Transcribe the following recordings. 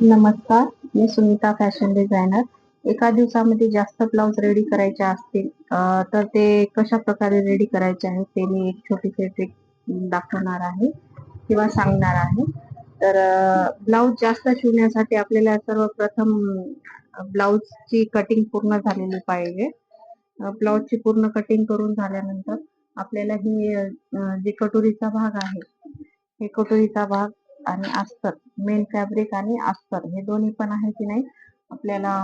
नमस्कार मी Sunita fashion designer. एका दिवसामध्ये जास्त ब्लाऊज रेडी करायचे असतील तर ते कशा प्रकारे रेडी करायचे आहे ते मी एक छोटीशी ट्रिक दाखवणार आहे किंवा सांगणार आहे. तर ब्लाऊज जास्त शिवण्यासाठी आपल्याला सर्वप्रथम ब्लाऊजची कटिंग पूर्ण झालेली पाहिजे. ब्लाउजची पूर्ण कटिंग करून झाल्यानंतर आपल्याला ही जे कटोरीचा भाग आहे हे कटोरीचा भाग आणि अस्तर मेन फॅब्रिक आणि अस्तर हे दोन्ही पण आहे की नाही? आपल्याला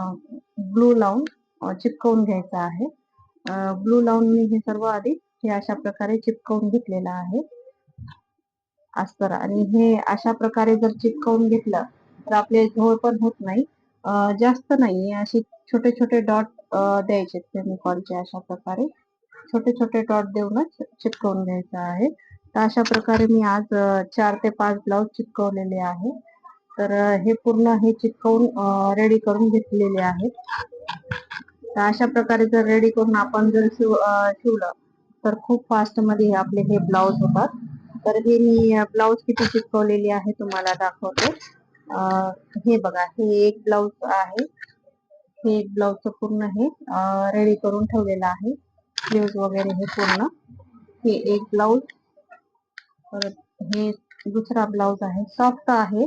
ब्लू लावून चिपकवून घ्यायचं आहे. ब्लू लावून मी हे सर्व आधी हे अशा प्रकारे चिपकवून घेतलेलं आहे. अस्तर आणि हे अशा प्रकारे जर चिपकवून घेतलं तर आपले झोळ पण होत नाही. जास्त नाही. असे छोटे छोटे डॉट द्यायचे फेमिकॉलचे अशा प्रकारे. छोटे छोटे डॉट देऊनच चिपकवून घ्यायचं आहे. तर अशा प्रकारे मी आज चार ते पाच ब्लाऊज चिकवलेले आहे. तर हे पूर्ण हे चिकवून रेडी करून घेतलेले आहेत. तर अशा प्रकारे जर रेडी करून आपण जर शिव शिवलं तर खूप फास्टमध्ये आपले हे ब्लाऊज होतात. तर हे मी ब्लाऊज किती चिकवलेली आहे तुम्हाला दाखवते. हे बघा हे एक ब्लाऊज आहे. हे एक ब्लाऊजचं पूर्ण हे रेडी करून ठेवलेलं आहे. स्लीव्ज वगैरे हे पूर्ण. हे एक ब्लाऊज. परत हे दुसरा ब्लाऊज आहे. सॉफ्ट आहे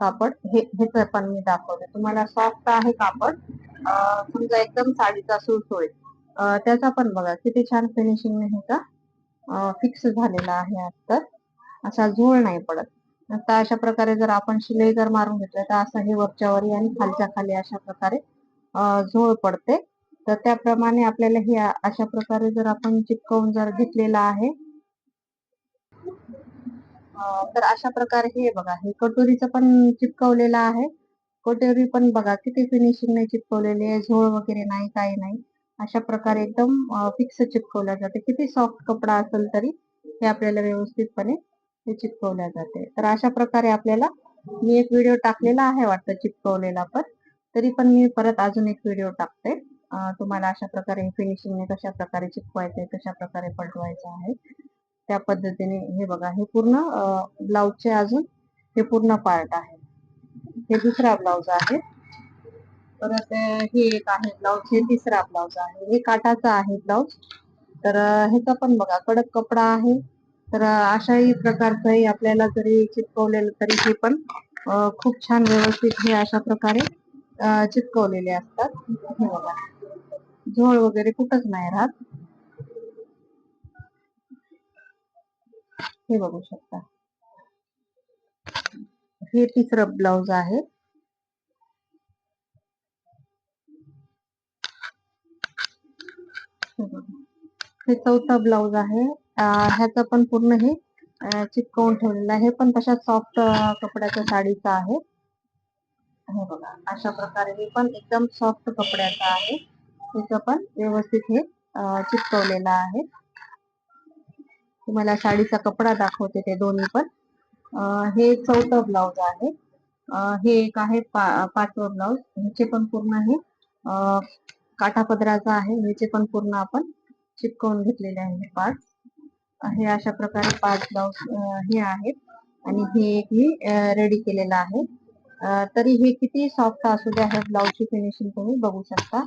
कापड. हे हे पण मी दाखवते. तुम्हाला सॉफ्ट आहे कापड. समजा एकदम साडीचा सुळसुळीत त्याचा पण बघा किती छान फिनिशिंग ह्याचा फिक्स झालेला आहे तर. असा झोळ नाही पडत. आता अशा प्रकारे जर आपण शिलाई जर मारून घेतलं तर असं हे वरच्यावरी आणि खालच्या खाली अशा प्रकारे झोळ पडते. तर त्याप्रमाणे आपल्याला हे अशा प्रकारे जर आपण चिपकवून जर घेतलेलं आहे तर अशा प्रकारे हे बघा हे कटोरीचं पण चिपकवलेलं आहे. कटोरी पण बघा किती फिनिशिंग नाही चिपकवलेली आहे झोळ वगैरे नाही काही नाही. अशा प्रकारे एकदम फिक्स चिपकवल्या जाते. किती सॉफ्ट कपडा असेल तरी हे आपल्याला व्यवस्थितपणे हे चिपकवल्या जाते. तर अशा प्रकारे आपल्याला मी एक व्हिडिओ टाकलेला आहे वाटतं चिपकवलेला पण. तरी पण मी परत अजून एक व्हिडिओ टाकते. तुम्हाला अशा प्रकारे फिनिशिंगने कशा प्रकारे चिपकवायचंय कशा प्रकारे पटवायचं आहे. त्या पद्धतीने हे बघा हे पूर्ण ब्लाऊजचे अजून हे पूर्ण पार्ट आहे. हे दुसरा ब्लाऊज आहे. परत हे एक आहे ब्लाऊज हे तिसरा ब्लाऊज आहे. हे काटाचा आहे ब्लाऊज तर ह्याचा पण बघा कडक कपडा आहे. तर अशाही प्रकारचंही आपल्याला जरी चिपकवलेलं तरी हे पण खूप छान व्यवस्थित हे अशा प्रकारे अं, चिपकवलेले असतात. हे बघा. झोळ वगैरे कुठंच नाही राहत. हे बघू शकता. हे तिसरं ब्लाऊज आहे. हे चौथा ब्लाउज आहे. ह्याचं पण पूर्ण हे चिपकवून ठेवलेलं आहे. पण तशा सॉफ्ट कपड्याच्या साडीचा आहे. हे बघा अशा प्रकारे हे पण एकदम सॉफ्ट कपड्याचं आहे. त्याचं पण व्यवस्थित हे अं, आहे. तुम्हाला साडीचा कपडा दाखवते ते दोन्ही पण. हे चौथं ब्लाऊज आहे. हे एक आहे पा- पाचवं ब्लाऊज. ह्याचे पण पूर्ण हे काठापदराचा आहे. ह्याचे पण पूर्ण आपण चिपकवून घेतलेले आहे पाच. हे अशा प्रकारे पाच ब्लाऊज हे आहेत. आणि हे एक मी रेडी केलेलं आहे. तरी हे किती सॉफ्ट असू द्या हे ब्लाऊजची फिनिशिंग तुम्ही बघू शकता.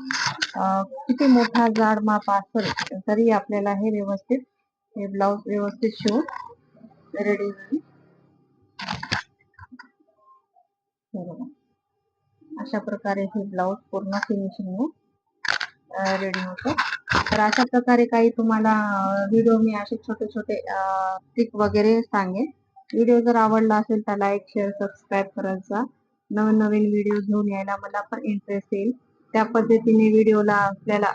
किती मोठा जाड माप असेल तरी आपल्याला हे व्यवस्थित हे ब्लाऊज व्यवस्थित शिवून रेडी होईल. अशा प्रकारे हे ब्लाऊज पूर्ण फिनिशिंग रेडी होतं. तर अशा प्रकारे काही तुम्हाला व्हिडिओ मी असे छोटे छोटे ट्रिक वगैरे सांगेन. व्हिडिओ जर आवडला असेल तर लाईक शेअर सबस्क्राईब करायचा नवीन नवीन व्हिडिओ घेऊन यायला मला पण इंटरेस्ट येईल. त्या पद्धतीने व्हिडिओला आपल्याला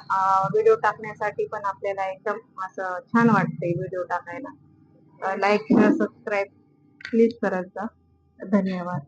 व्हिडिओ टाकण्यासाठी पण आपल्याला एकदम असं छान वाटतंय व्हिडिओ टाकायला. लाईक शेअर सबस्क्राईब प्लीज करत जा धन्यवाद.